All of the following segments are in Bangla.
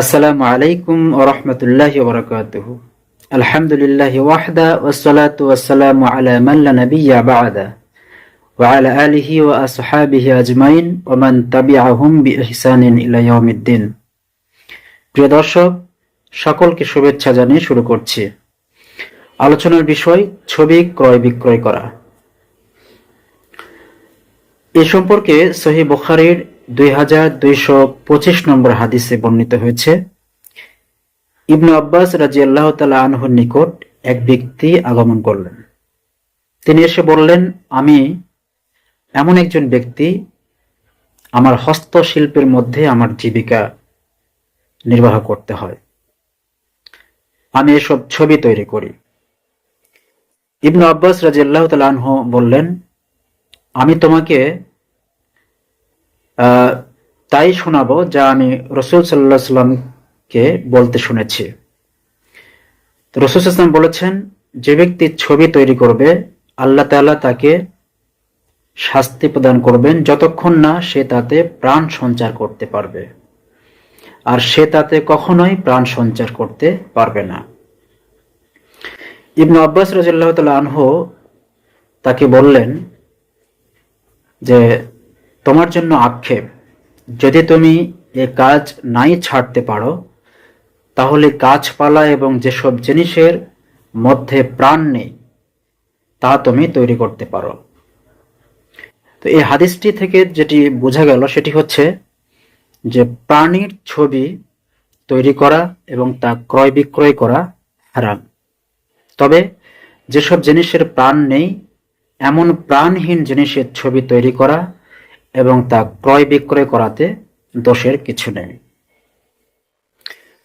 আসসালামু আলাইকুম ওরহমতুল্লাহি ওবরাকাতুহ আলহামদুলিল্লাহ ওয়াহদা ওয়াসসালাতু ওয়াসসালামু আলা মান লা নাবিয়্যা বা'দা। প্রিয় দর্শক, সকলকে শুভেচ্ছা জানিয়ে শুরু করছি। আলোচনার বিষয়, ছবি ক্রয় বিক্রয় করা। এ সম্পর্কে সহি বুখারীর দুই হাজার পঁচিশ নম্বর হাদিসে বর্ণিত হয়েছে, ইবনু আব্বাস রাজি আল্লাহ তালা আনহুর নিকট এক ব্যক্তি আগমন করলেন। তিনি এসে বললেন, আমি এমন একজন ব্যক্তি, আমার হস্তশিল্পের মধ্যে আমার জীবিকা নির্বাহ করতে হয়। আমি এসব ছবি তৈরি করি। ইবনু আব্বাস রাজি আল্লাহ তালা আনহু বললেন, আমি তোমাকে তাই শোনাবো যা আমি রসুল সাল্লাহ সাল্লামকে বলতে শুনেছি। রসুল ইসলাম বলেছেন, যে ব্যক্তি ছবি তৈরি করবে, আল্লাহ তাআলা তাকে শাস্তি প্রদান করবেন যতক্ষণ না সে তাতে প্রাণ সঞ্চার করতে পারবে। আর সে তাতে কখনোই প্রাণ সঞ্চার করতে পারবে না। ইবনু আব্বাস রাজিয়াল্লাহ তাআলা আনহু তাকে বললেন যে তোমার জন্য আক্ষেপ। যদি তুমি এ কাজ নাই ছাড়তে পারো, তাহলে গাছপালা এবং যেসব জিনিসের মধ্যে প্রাণ নেই, তা তুমি তৈরি করতে পারো। তো এই হাদিসটি থেকে যেটি বোঝা গেল, সেটি হচ্ছে যে প্রাণীর ছবি তৈরি করা এবং তা ক্রয় বিক্রয় করা হারাম। তবে যেসব জিনিসের প্রাণ নেই, এমন প্রাণহীন জিনিসের ছবি তৈরি করা এবং তা ক্রয় বিক্রয় করাতে দোষের কিছু নেই।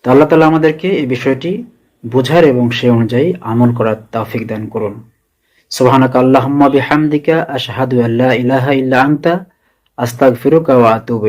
তা আল্লাহ তালা আমাদেরকে এই বিষয়টি বোঝার এবং সে অনুযায়ী আমল করার তাফিক দান করুন। সোহানাক আল্লাহুম্মা বিহামদিকা আশহাদু আল্লা ইলাহা ইল্লা আন্তা, আস্তাগফিরুকা ওয়া আতুবু